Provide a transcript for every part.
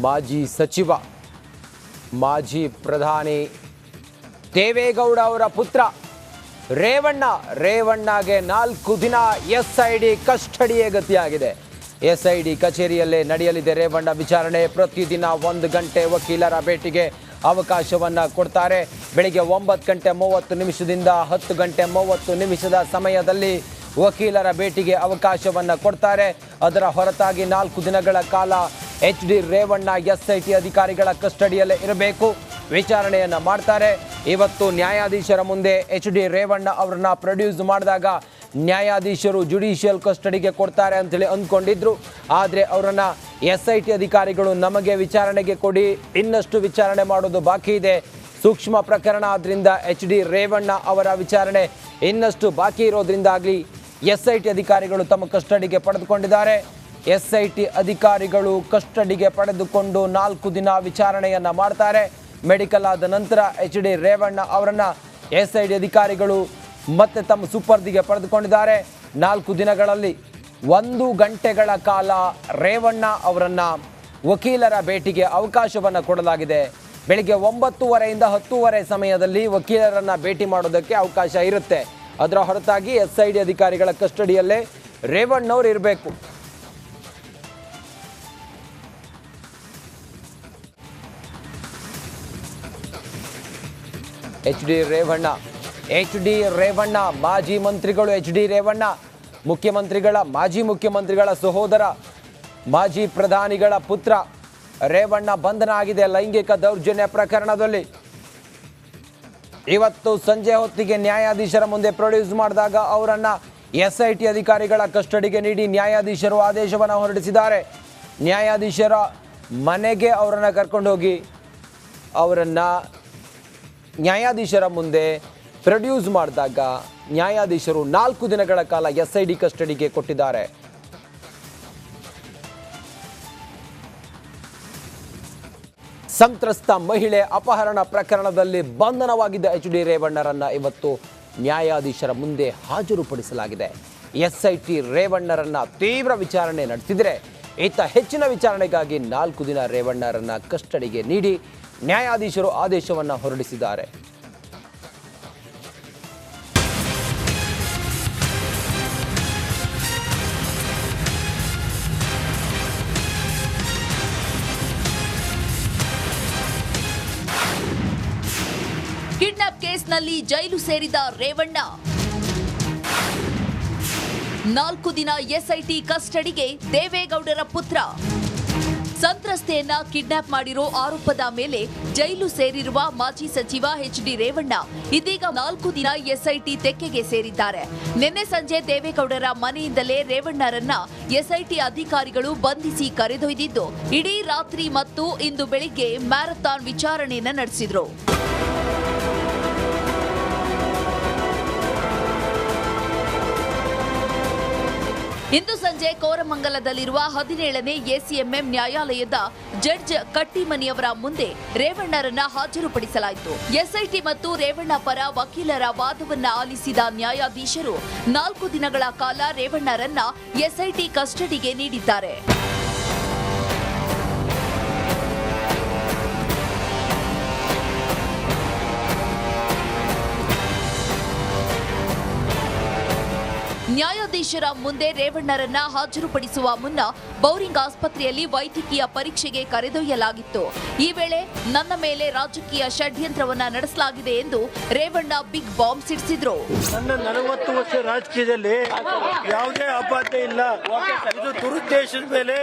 ಮಾಜಿ ಸಚಿವ, ಮಾಜಿ ಪ್ರಧಾನಿ ದೇವೇಗೌಡ ಅವರ ಪುತ್ರ ರೇವಣ್ಣ. ರೇವಣ್ಣಗೆ ನಾಲ್ಕು ದಿನ ಎಸ್ ಐ ಡಿ ಕಸ್ಟಡಿಯೇ ಗತಿಯಾಗಿದೆ. ಎಸ್ ಐ ಡಿ ಕಚೇರಿಯಲ್ಲೇ ನಡೆಯಲಿದೆ ರೇವಣ್ಣ ವಿಚಾರಣೆ. ಪ್ರತಿದಿನ ಒಂದು ಗಂಟೆ ವಕೀಲರ ಭೇಟಿಗೆ ಅವಕಾಶವನ್ನು ಕೊಡ್ತಾರೆ. ಬೆಳಿಗ್ಗೆ ಒಂಬತ್ತು ಗಂಟೆ ಮೂವತ್ತು ನಿಮಿಷದಿಂದ ಹತ್ತು ಗಂಟೆ ಮೂವತ್ತು ನಿಮಿಷದ ಸಮಯದಲ್ಲಿ ವಕೀಲರ ಭೇಟಿಗೆ ಅವಕಾಶವನ್ನು ಕೊಡ್ತಾರೆ. ಅದರ ಹೊರತಾಗಿ ನಾಲ್ಕು ದಿನಗಳ ಕಾಲ H D Revanna S I T ಅಧಿಕಾರಿಗಳ ಕಸ್ಟಡಿಯಲ್ಲೇ ಇರಬೇಕು. ವಿಚಾರಣೆಯನ್ನು ಮಾಡ್ತಾರೆ. ಇವತ್ತು ನ್ಯಾಯಾಧೀಶರ ಮುಂದೆ ಎಚ್ ಡಿ ರೇವಣ್ಣ ಅವರನ್ನ ಪ್ರೊಡ್ಯೂಸ್ ಮಾಡಿದಾಗ ನ್ಯಾಯಾಧೀಶರು ಜುಡಿಷಿಯಲ್ ಕಸ್ಟಡಿಗೆ ಕೊಡ್ತಾರೆ ಅಂತೇಳಿ ಅಂದ್ಕೊಂಡಿದ್ರು. ಆದರೆ ಅವರನ್ನ ಎಸ್ ಐ ಟಿ ಅಧಿಕಾರಿಗಳು ನಮಗೆ ವಿಚಾರಣೆಗೆ ಕೊಡಿ, ಇನ್ನಷ್ಟು ವಿಚಾರಣೆ ಮಾಡೋದು ಬಾಕಿ ಇದೆ. ಸೂಕ್ಷ್ಮ ಪ್ರಕರಣ ಆದ್ರಿಂದ ಎಚ್ ಡಿ ರೇವಣ್ಣ ಅವರ ವಿಚಾರಣೆ ಇನ್ನಷ್ಟು ಬಾಕಿ ಇರೋದ್ರಿಂದಾಗಲಿ ಎಸ್ ಐ ಟಿ ಅಧಿಕಾರಿಗಳು ತಮ್ಮ ಕಸ್ಟಡಿಗೆ ಪಡೆದುಕೊಂಡಿದ್ದಾರೆ. ಎಸ್ ಐ ಟಿ ಅಧಿಕಾರಿಗಳು ಕಸ್ಟಡಿಗೆ ಪಡೆದುಕೊಂಡು ನಾಲ್ಕು ದಿನ ವಿಚಾರಣೆಯನ್ನ ಮಾಡ್ತಾರೆ. ಮೆಡಿಕಲ್ ಆದ ನಂತರ ಎಚ್ ಡಿ ರೇವಣ್ಣ ಅವರನ್ನ ಎಸ್ ಐ ಟಿ ಅಧಿಕಾರಿಗಳು ಮತ್ತೆ ತಮ್ಮ ಸುಪರ್ದಿಗೆ ಪಡೆದುಕೊಂಡಿದ್ದಾರೆ. ನಾಲ್ಕು ದಿನಗಳಲ್ಲಿ ಒಂದು ಗಂಟೆಗಳ ಕಾಲ ರೇವಣ್ಣ ಅವರನ್ನ ವಕೀಲರ ಭೇಟಿಗೆ ಅವಕಾಶವನ್ನು ಕೊಡಲಾಗಿದೆ. ಬೆಳಿಗ್ಗೆ ಒಂಬತ್ತುವರೆಯಿಂದ ಹತ್ತುವರೆ ಸಮಯದಲ್ಲಿ ವಕೀಲರನ್ನ ಭೇಟಿ ಮಾಡೋದಕ್ಕೆ ಅವಕಾಶ ಇರುತ್ತೆ. ಅದರ ಹೊರತಾಗಿ ಎಸ್ ಐ ಡಿ ಅಧಿಕಾರಿಗಳ ಕಸ್ಟಡಿಯಲ್ಲೇ ರೇವಣ್ಣವ್ರು ಇರಬೇಕು. H D Revanna, H D Revanna, ಮಾಜಿ ಮಂತ್ರಿಗಳು ಎಚ್ ಡಿ ರೇವಣ್ಣ, ಮುಖ್ಯಮಂತ್ರಿಗಳ, ಮಾಜಿ ಮುಖ್ಯಮಂತ್ರಿಗಳ ಸಹೋದರ, ಮಾಜಿ ಪ್ರಧಾನಿಗಳ ಪುತ್ರ. ರೇವಣ್ಣ ಬಂಧನ ಆಗಿದೆ ಲೈಂಗಿಕ ದೌರ್ಜನ್ಯ ಪ್ರಕರಣದಲ್ಲಿ. ಇವತ್ತು ಸಂಜೆ ಹೊತ್ತಿಗೆ ನ್ಯಾಯಾಧೀಶರ ಮುಂದೆ ಪ್ರೊಡ್ಯೂಸ್ ಮಾಡಿದಾಗ ಅವರನ್ನ ಎಸ್ ಐ ಟಿ ಅಧಿಕಾರಿಗಳ ಕಸ್ಟಡಿಗೆ ನೀಡಿ ನ್ಯಾಯಾಧೀಶರು ಆದೇಶವನ್ನು ಹೊರಡಿಸಿದ್ದಾರೆ. ನ್ಯಾಯಾಧೀಶರ ಮನೆಗೆ ಅವರನ್ನು ಕರ್ಕೊಂಡೋಗಿ ಅವರನ್ನು ನ್ಯಾಯಾಧೀಶರ ಮುಂದೆ ಪ್ರೊಡ್ಯೂಸ್ ಮಾಡಿದಾಗ ನ್ಯಾಯಾಧೀಶರು ನಾಲ್ಕು ದಿನಗಳ ಕಾಲ ಎಸ್ ಐ ಡಿ ಕಸ್ಟಡಿಗೆ ಕೊಟ್ಟಿದ್ದಾರೆ. ಸಂತ್ರಸ್ತ ಮಹಿಳೆ ಅಪಹರಣ ಪ್ರಕರಣದಲ್ಲಿ ಬಂಧನವಾಗಿದ್ದ ಎಚ್ ಡಿ ರೇವಣ್ಣರನ್ನ ಇವತ್ತು ನ್ಯಾಯಾಧೀಶರ ಮುಂದೆ ಹಾಜರುಪಡಿಸಲಾಗಿದೆ. ಎಸ್ ಐ ಟಿ ರೇವಣ್ಣರನ್ನ ತೀವ್ರ ವಿಚಾರಣೆ ನಡೆಸಿದರೆ, ಈತ ಹೆಚ್ಚಿನ ವಿಚಾರಣೆಗಾಗಿ ನಾಲ್ಕು ದಿನ ರೇವಣ್ಣರನ್ನ ಕಸ್ಟಡಿಗೆ ನೀಡಿ ನ್ಯಾಯಾಧೀಶರು ಆದೇಶವನ್ನು ಹೊರಡಿಸಿದ್ದಾರೆ. ಕಿಡ್ನಾಪ್ ಕೇಸ್ನಲ್ಲಿ ಜೈಲು ಸೇರಿದ ರೇವಣ್ಣ. ನಾಲ್ಕು ದಿನ ಎಸ್ಐಟಿ ಕಸ್ಟಡಿಗೆ ದೇವೇಗೌಡರ ಪುತ್ರ. ಸಂತ್ರಸ್ತೆಯನ್ನ ಕಿಡ್ನಾಪ್ ಮಾಡಿರೋ ಆರೋಪದ ಮೇಲೆ ಜೈಲು ಸೇರಿರುವ ಮಾಜಿ ಸಚಿವ ಎಚ್ ಡಿ ರೇವಣ್ಣ ಇದೀಗ ನಾಲ್ಕು ದಿನ ಎಸ್ಐಟಿ ತೆಕ್ಕೆಗೆ ಸೇರಿದ್ದಾರೆ. ನಿನ್ನೆ ಸಂಜೆ ದೇವೇಗೌಡರ ಮನೆಯಿಂದಲೇ ರೇವಣ್ಣರನ್ನ ಎಸ್ಐಟಿ ಅಧಿಕಾರಿಗಳು ಬಂಧಿಸಿ ಕರೆದೊಯ್ದಿದ್ದು, ಇಡೀ ರಾತ್ರಿ ಮತ್ತು ಇಂದು ಬೆಳಿಗ್ಗೆ ಮ್ಯಾರಥಾನ್ ವಿಚಾರಣೆಯನ್ನ ನಡೆಸಿದ್ರು. ಇಂದು ಸಂಜೆ ಕೋರಮಂಗಲದಲ್ಲಿರುವ ಹದಿನೇಳನೇ ಎಸಿಎಂಎಂ ನ್ಯಾಯಾಲಯದ ಜಡ್ಜ್ ಕಟ್ಟಿಮನಿಯವರ ಮುಂದೆ ರೇವಣ್ಣರನ್ನ ಹಾಜರುಪಡಿಸಲಾಯಿತು. ಎಸ್ಐಟಿ ಮತ್ತು ರೇವಣ್ಣ ಪರ ವಕೀಲರ ವಾದವನ್ನ ಆಲಿಸಿದ ನ್ಯಾಯಾಧೀಶರು ನಾಲ್ಕು ದಿನಗಳ ಕಾಲ ರೇವಣ್ಣರನ್ನ ಎಸ್ಐಟಿ ಕಸ್ಟಡಿಗೆ ನೀಡಿದ್ದಾರೆ. ನ್ಯಾಯಾಧೀಶರ ಮುಂದೆ ರೇವಣ್ಣರನ್ನ ಹಾಜರುಪಡಿಸುವ ಮುನ್ನ ಬೌರಿಂಗ್ ಆಸ್ಪತ್ರೆಯಲ್ಲಿ ವೈದ್ಯಕೀಯ ಪರೀಕ್ಷೆಗೆ ಕರೆದೊಯ್ಯಲಾಗಿತ್ತು. ಈ ವೇಳೆ ನನ್ನ ಮೇಲೆ ರಾಜಕೀಯ ಷಡ್ಯಂತ್ರವನ್ನ ನಡೆಸಲಾಗಿದೆ ಎಂದು ರೇವಣ್ಣ ಬಿಗ್ ಬಾಂಬ್ ಸಿಡಿಸಿದ್ರು. ನನ್ನ ನಲವತ್ತು ವರ್ಷ ರಾಜಕೀಯದಲ್ಲಿ ಯಾವುದೇ ಆಪಾದನೆ ಇಲ್ಲ. ಇದು ದುರುದ್ದೇಶದ ಮೇಲೆ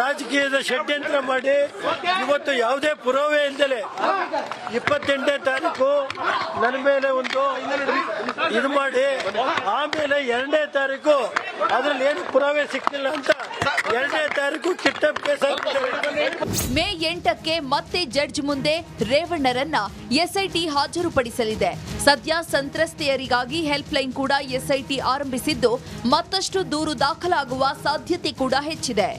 ರಾಜಕೀಯದ ಷಡ್ಯಂತ್ರ ಮಾಡಿ ಇವತ್ತು ಯಾವುದೇ ಪುರಾವೆ ಇಲ್ಲದೆ ಇಪ್ಪತ್ತೆಂಟನೇ ತಾರೀಕು ನನ್ನ ಮೇಲೆ ಒಂದು ಇದು ಮಾಡಿ, ಆಮೇಲೆ ಎರಡನೇ ತಾರೀಕು ಅದ್ರಲ್ಲಿ ಏನು ಪುರಾವೆ ಸಿಕ್ಕಿಲ್ಲ ಅಂತ ಎರಡನೇ ತಾರೀಕು ಕಿಟ್ಟ ಮೇ ಎಂಟಕ್ಕೆ ಮತ್ತೆ ಜಡ್ಜ್ ಮುಂದೆ ರೇವಣ್ಣರನ್ನ ಎಸ್ಐಟಿ ಹಾಜರುಪಡಿಸಲಿದೆ. ಸದ್ಯ ಸಂತ್ರಸ್ತೆಯರಿಗಾಗಿ ಹೆಲ್ಪ್ ಲೈನ್ ಕೂಡ ಎಸ್ಐಟಿ ಆರಂಭಿಸಿದ್ದು ಮತ್ತಷ್ಟು ದೂರು ದಾಖಲಾಗುವ ಸಾಧ್ಯತೆ ಕೂಡ ಹೆಚ್ಚಿದೆ.